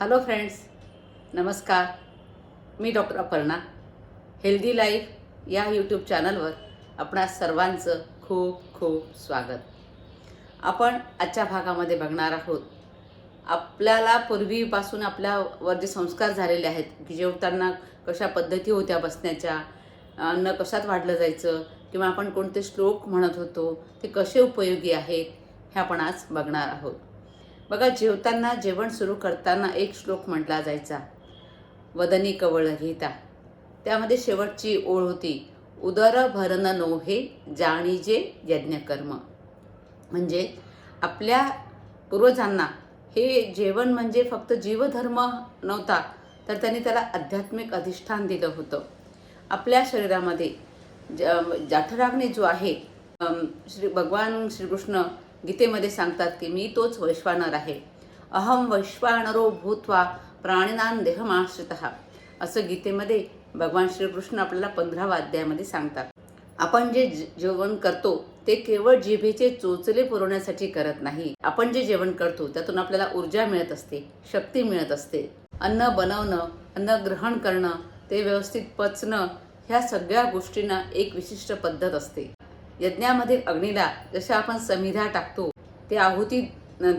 Hello friends नमस्कार. मी doctor Aparna. Healthy life या यूट्यूब चॅनलवर आपणा सर्वांचं खूप खूप स्वागत. आपण आजच्या भागामध्ये बघणार आहोत. आपल्याला पूर्वीपासून आपल्यावर जे संस्कार झालेले आहेत की जेवताना कशा पद्धती होत्या बसण्याच्या अन्न कशात वाढलं जायचं किंवा आपण कोणते श्लोक म्हणत होतो ते कसे उपयोगी आहेत हे आपण आज बघणार आहोत. बघा जेवताना जेवण सुरू करताना एक श्लोक म्हटला जायचा. वदनी कवळ घेता. त्यामध्ये शेवटची ओळ होती उदर भरण नोहे जाणीजे यज्ञकर्म म्हणजे आपल्या पूर्वजांना हे जेवण म्हणजे फक्त जीवधर्म नव्हता तर त्यांनी त्याला आध्यात्मिक अधिष्ठान दिलं होतं. आपल्या शरीरामध्ये ज जाठराग्नी जो आहे श्री भगवान श्रीकृष्ण गीतेमध्ये सांगतात की मी तोच वैश्वानर आहे. अहम वैश्वानरो भूत्वा प्राणिनान देहमाश्रित. असं गीतेमध्ये भगवान श्रीकृष्ण आपल्याला पंधरावा अध्यायामध्ये सांगतात. आपण जे जेवण करतो ते केवळ जिभेचे चोचले पुरवण्यासाठी करत नाही. आपण जे जेवण करतो त्यातून आपल्याला ऊर्जा मिळत असते शक्ती मिळत असते. अन्न बनवणं अन्न ग्रहण करणं ते व्यवस्थित पचणं ह्या सगळ्या गोष्टींना एक विशिष्ट पद्धत असते. यज्ञामध्ये अग्नीला जशा आपण समिधा टाकतो ते आहुती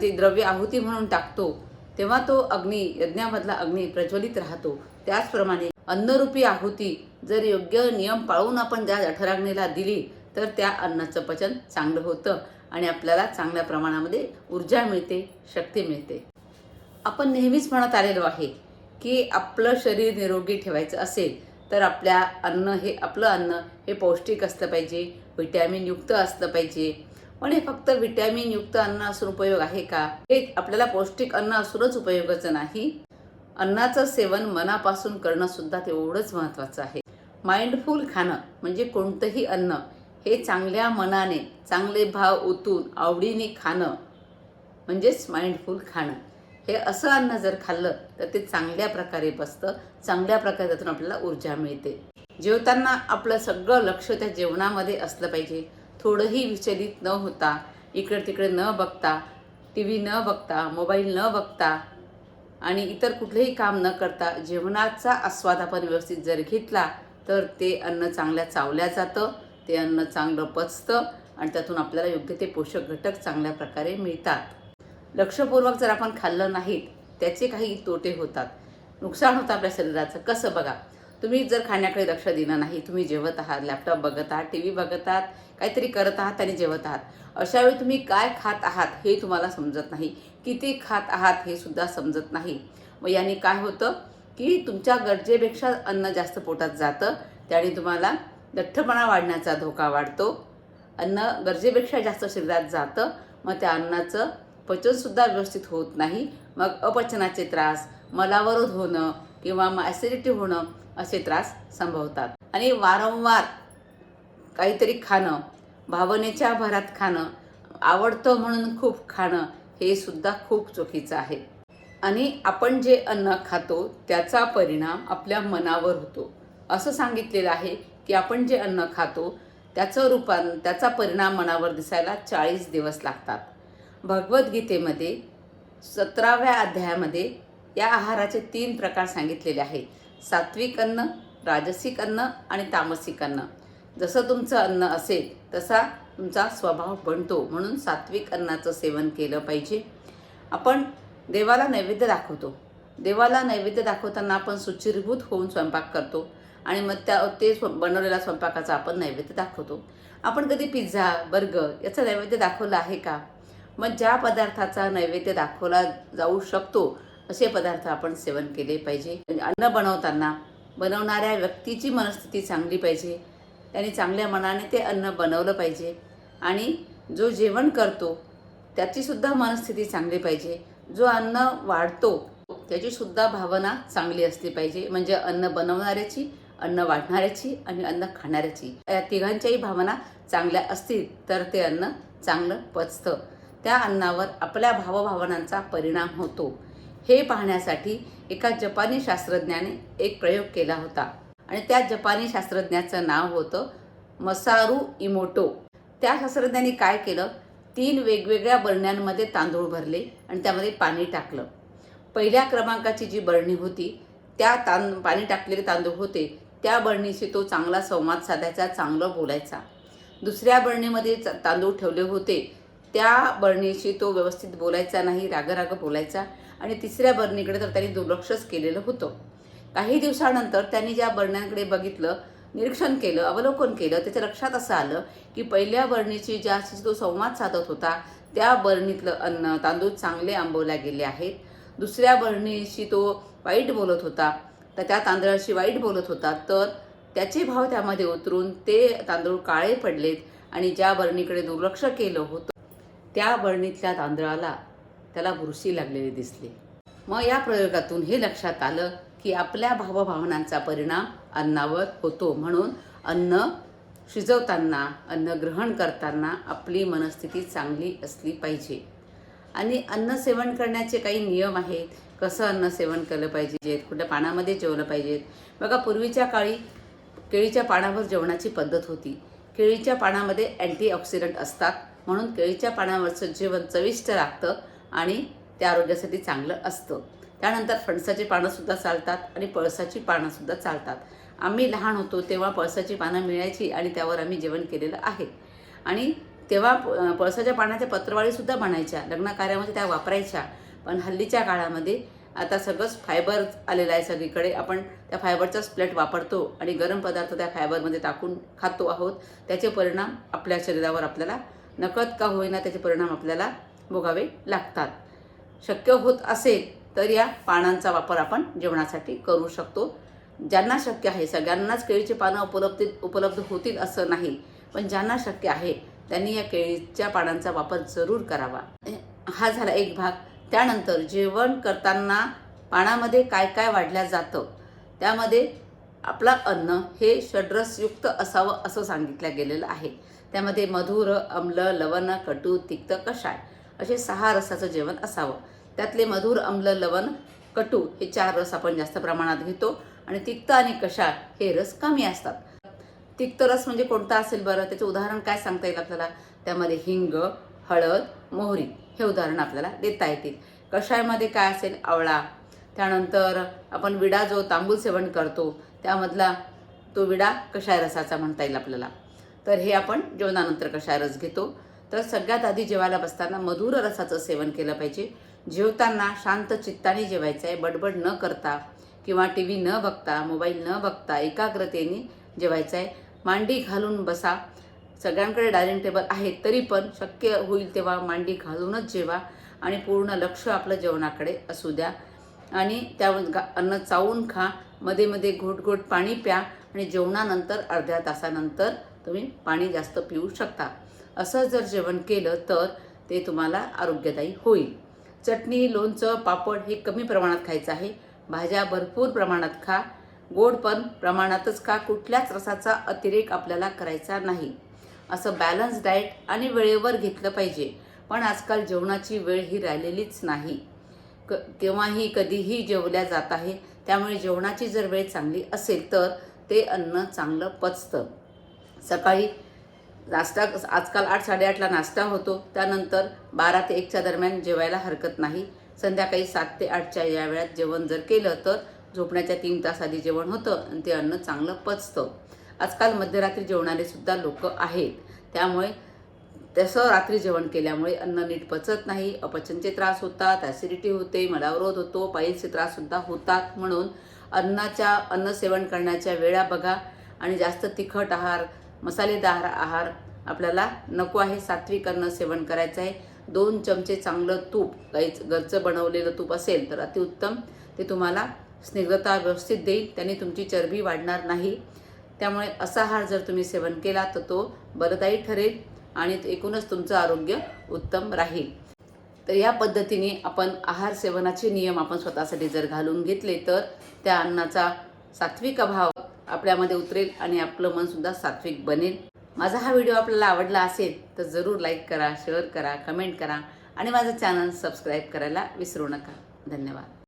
ते द्रव्य आहुती म्हणून टाकतो तेव्हा तो अग्नी यज्ञामधला अग्नी प्रज्वलित राहतो. त्याचप्रमाणे अन्नरूपी आहुती जर योग्य नियम पाळून आपण ज्या जठराग्नीला दिली तर त्या अन्नाचं पचन चांगलं होतं आणि आपल्याला चांगल्या प्रमाणामध्ये ऊर्जा मिळते शक्ती मिळते. आपण नेहमीच म्हणत आलेलो आहे की आपलं शरीर निरोगी ठेवायचं असेल तर आपल्या अन्न हे आपलं अन्न हे पौष्टिक असलं पाहिजे विटॅमिनयुक्त असलं पाहिजे. पण हे फक्त विटॅमिनयुक्त अन्न असून उपयोग आहे का? हे आपल्याला पौष्टिक अन्न असूनच उपयोगाचं नाही. अन्नाचं सेवन मनापासून करणं सुद्धा तेवढंच महत्त्वाचं आहे. माइंडफुल खाणं म्हणजे कोणतंही अन्न हे चांगल्या मनाने चांगले भाव ओतून आवडीने खाणं म्हणजेच माइंडफुल खाणं. हे असं अन्न जर खाल्लं तर ते चांगल्या प्रकारे बसतं चांगल्या प्रकारे त्यातून आपल्याला ऊर्जा मिळते. जेवताना आपलं सगळं लक्ष त्या जेवणामध्ये असलं पाहिजे. थोडंही विचलित न होता इकडे तिकडे न बघता टी व्ही न बघता मोबाईल न बघता आणि इतर कुठलेही काम न करता जेवणाचा आस्वाद आपण व्यवस्थित जर घेतला तर ते अन्न चांगल्या चावल्या जातं ते अन्न चांगलं पचतं आणि त्यातून आपल्याला योग्य ते पोषक घटक चांगल्या प्रकारे मिळतात. लक्षपूर्वक जर आपण खाल्लं नाहीत त्याचे काही तोटे होतात. नुकसान होतं आपल्या शरीराचं. कसं बघा तुम्ही जर खाण्याकडे लक्ष दिलं नाही तुम्ही जेवत आहात लॅपटॉप बघत आहात टी व्ही बघत आहात काहीतरी करत आहात आणि जेवत आहात. अशावेळी तुम्ही काय खात आहात हे तुम्हाला समजत नाही. किती खात आहात हे सुद्धा समजत नाही. मग याने काय होतं की तुमच्या गरजेपेक्षा अन्न जास्त पोटात जातं. त्याने तुम्हाला लठ्ठपणा वाढण्याचा धोका वाढतो. अन्न गरजेपेक्षा जास्त शरीरात जातं. मग त्या अन्नाचं पचनसुद्धा व्यवस्थित होत नाही. मग अपचनाचे त्रास मलावरोध होणं किंवा ॲसिडिटी होणं असे त्रास संभवतात. आणि वारंवार काहीतरी खाणं भावनेच्या भरात खाणं आवडतं म्हणून खूप खाणं हे सुद्धा खूप चुकीचं आहे. आणि आपण जे अन्न खातो त्याचा परिणाम आपल्या मनावर होतो. असं सांगितलेलं आहे की आपण जे अन्न खातो त्याचं रूपान त्याचा परिणाम मनावर दिसायला चाळीस दिवस लागतात. भगवद्गीतेमध्ये सतराव्या अध्यायामध्ये या आहाराचे तीन प्रकार सांगितलेले आहेत. सात्विक अन्न राजसिक अन्न आणि तामसिक अन्न. जसं तुमचं अन्न असेल तसा तुमचा स्वभाव बनतो म्हणून सात्विक अन्नाचं सेवन केलं पाहिजे. आपण देवाला नैवेद्य दाखवतो. देवाला नैवेद्य दाखवताना आपण सुचिरभूत होऊन स्वयंपाक करतो आणि मग त्या ते स्व बनवलेल्या स्वयंपाकाचा आपण नैवेद्य दाखवतो. आपण कधी पिझ्झा बर्गर याचा नैवेद्य दाखवला आहे का? मग ज्या पदार्थाचा नैवेद्य दाखवला जाऊ शकतो असे पदार्थ आपण सेवन केले पाहिजे. म्हणजे अन्न बनवताना बनवणाऱ्या व्यक्तीची मनस्थिती चांगली पाहिजे. त्याने चांगल्या मनाने ते अन्न बनवलं पाहिजे. आणि जो जेवण करतो त्याचीसुद्धा मनस्थिती चांगली पाहिजे. जो अन्न वाढतो त्याचीसुद्धा भावना चांगली असली पाहिजे. म्हणजे अन्न बनवणाऱ्याची अन्न वाढणाऱ्याची आणि अन्न खाणाऱ्याची. या तिघांच्याही भावना चांगल्या असतील तर ते अन्न चांगलं पचतं. त्या अन्नावर आपल्या भावभावनांचा परिणाम होतो. हे पाहण्यासाठी एका जपानी शास्त्रज्ञाने एक प्रयोग केला होता. आणि त्या जपानी शास्त्रज्ञाचं नाव होतं मसारू इमोटो. त्या शास्त्रज्ञांनी काय केलं? तीन वेगवेगळ्या बरण्यांमध्ये तांदूळ भरले आणि त्यामध्ये पाणी टाकलं. पहिल्या क्रमांकाची जी बरणी होती त्या तां पाणी टाकलेले तांदूळ होते. त्या बरणीशी तो चांगला संवाद साधायचा चांगलं बोलायचा. दुसऱ्या बरणीमध्ये च- तांदूळ ठेवले होते. त्या बरणीशी तो व्यवस्थित बोलायचा नाही रागराग बोलायचा आणि तिसऱ्या बरणीकडे तर त्यांनी दुर्लक्षच केलेलं होतं. काही दिवसानंतर त्यांनी ज्या बरण्यांकडे बघितलं निरीक्षण केलं अवलोकन केलं त्याच्या लक्षात असं आलं की पहिल्या बरणीची ज्याशी तो संवाद साधत होता त्या बरणीतलं अन्न तांदूळ चांगले आंबवल्या गेले आहेत. दुसऱ्या बरणीशी तो वाईट बोलत होता तर त्या तांदळाशी वाईट बोलत होता तर त्याचे भाव त्यामध्ये उतरून ते तांदूळ काळे पडलेत आणि ज्या बरणीकडे दुर्लक्ष केलं होतं त्या बरणीतल्या तांदळाला त्याला बुरशी लागलेली दिसली. मग या प्रयोगातून हे लक्षात आलं की आपल्या भावभावनांचा परिणाम अन्नावर होतो म्हणून अन्न शिजवताना अन्न ग्रहण करताना आपली मनस्थिती चांगली असली पाहिजे. आणि अन्न सेवन करण्याचे काही नियम आहेत. कसं अन्न सेवन केलं पाहिजे? कुठल्या पानामध्ये जेवलं पाहिजेत बघा पूर्वीच्या काळी केळीच्या पानावर जेवणाची पद्धत होती. केळीच्या पानामध्ये अँटीऑक्सिडंट असतात. म्हणून केळीच्या पानावरचं जेवण चविष्ट लागतं आणि ते आरोग्यासाठी चांगलं असतं. त्यानंतर फणसाची पानंसुद्धा चालतात आणि पळसाची पानंसुद्धा चालतात. आम्ही लहान होतो तेव्हा पळसाची पानं मिळायची आणि त्यावर आम्ही जेवण केलेलं आहे. आणि तेव्हा प- पळसाच्या पानाच्या पत्रवाळीसुद्धा बनायच्या लग्नकार्यामध्ये त्या वापरायच्या. पण हल्लीच्या काळामध्ये आता सगळंच फायबर आलेलं आहे सगळीकडे. आपण त्या फायबरचाच प्लेट वापरतो आणि गरम पदार्थ त्या फायबरमध्ये टाकून खातो आहोत. त्याचे परिणाम आपल्या शरीरावर आपल्याला नकळत का होईना त्याचे परिणाम आपल्याला भोगावे लागतात. शक्य होत असेल तर या पानांचा वापर आपण जेवणासाठी करू शकतो. ज्यांना शक्य आहे सगळ्यांनाच केळीची पानं उपलब्ध उपलब्ध होतील असं नाही पण ज्यांना शक्य आहे त्यांनी या केळीच्या पानांचा वापर जरूर करावा. हा झाला एक भाग. त्यानंतर जेवण करताना पानामध्ये काय काय वाढल्या जातं? त्यामध्ये आपलं अन्न हे षड्रसयुक्त असावं असं सांगितलं गेलेलं आहे. त्यामध्ये मधुर अम्ल लवण कटू तिक्त कषाय असे सहा रसाचं जेवण असावं. त्यातले मधुर अम्ल लवण कटू हे चार रस आपण जास्त प्रमाणात घेतो आणि तिक्त आणि कषाय हे रस कमी असतात. तिक्त रस म्हणजे कोणता असेल बरं? त्याचं उदाहरण काय सांगता येईल आपल्याला? त्यामध्ये हिंग हळद मोहरी हे उदाहरण आपल्याला देता येतील. कषायमध्ये काय असेल? आवळा. त्यानंतर आपण विडा जो तांबूल सेवन करतो त्यामधला तो विडा कषाय रसाचा म्हणता येईल आपल्याला. तर हे आपण जेवणानंतर कशा रस घेतो? तर सगळ्यात आधी जेवायला बसताना मधुर रसाचं सेवन केलं पाहिजे. जेवताना शांत चित्ताने जेवायचं आहे बडबड न करता किंवा टी व्ही न बघता मोबाईल न बघता एकाग्रतेने जेवायचं आहे मांडी घालून बसा. सगळ्यांकडे डायनिंग टेबल आहे तरी पण शक्य होईल तेव्हा मांडी घालूनच जेवा आणि पूर्ण लक्ष आपलं जेवणाकडे असू द्या. आणि त्या अन्न चावून खा. मध्ये मध्ये घोट घोट पाणी प्या आणि जेवणानंतर अर्ध्या तासानंतर तुम्ही पाणी जास्त पिऊ शकता. असं जर जेवण केलं तर ते तुम्हाला आरोग्यदायी होईल. चटणी लोणचं पापड हे कमी प्रमाणात खायचं आहे. भाज्या भरपूर प्रमाणात खा. गोड पण प्रमाणातच खा. कुठल्याच रसाचा अतिरेक आपल्याला करायचा नाही. असं बॅलन्स डाएट आणि वेळेवर घेतलं पाहिजे. पण आजकाल जेवणाची वेळ ही राहिलेलीच नाही. क केव्हाही कधीही जेवल्या जात आहे. त्यामुळे जेवणाची जर वेळ चांगली असेल तर ते अन्न चांगलं पचतं. सकाळी नाश्ता आजकाल आठ साडेआठला नाश्ता होतो. त्यानंतर बारा ते एकच्या दरम्यान जेवायला हरकत नाही. संध्याकाळी सात ते आठच्या या वेळात जेवण जर केलं तर झोपण्याच्या तीन तास आधी जेवण होतं आणि ते अन्न चांगलं पचतं. आजकाल मध्यरात्री जेवणारे सुद्धा लोक आहेत. त्यामुळे तसं रात्री जेवण केल्यामुळे अन्न नीट पचत नाही अपचनचे त्रास होतात ॲसिडिटी होते मलावरोध होतो पायलचे त्राससुद्धा होतात. म्हणून अन्नाच्या अन्न सेवन करण्याच्या वेळा बघा आणि जास्त तिखट आहार मसालेदार आहार आपल्याला नको आहे सात्विक अन्न सेवन करायचं आहे. दोन चमचे चांगलं तूप गाईच घरचं बनवलेलं तूप असेल तर अतिउत्तम. ते तुम्हाला स्निग्धता व्यवस्थित देईल त्याने तुमची चरबी वाढणार नाही. त्यामुळे असा आहार जर तुम्ही सेवन केला तर तो बलदायी ठरेल आणि एकूणच तुमचं आरोग्य उत्तम राहील. तर या पद्धतीने आपण आहार सेवनाचे नियम आपण स्वतःसाठी जर घालून घेतले तर त्या अन्नाचा सात्विक अभाव आपल्यामध्ये उतरेल आणि आपलं मनसुद्धा सात्विक बनेल. माझा हा व्हिडिओ आपल्याला आवडला असेल तर जरूर लाईक करा शेअर करा कमेंट करा आणि माझं चॅनल सबस्क्राईब करायला विसरू नका. धन्यवाद.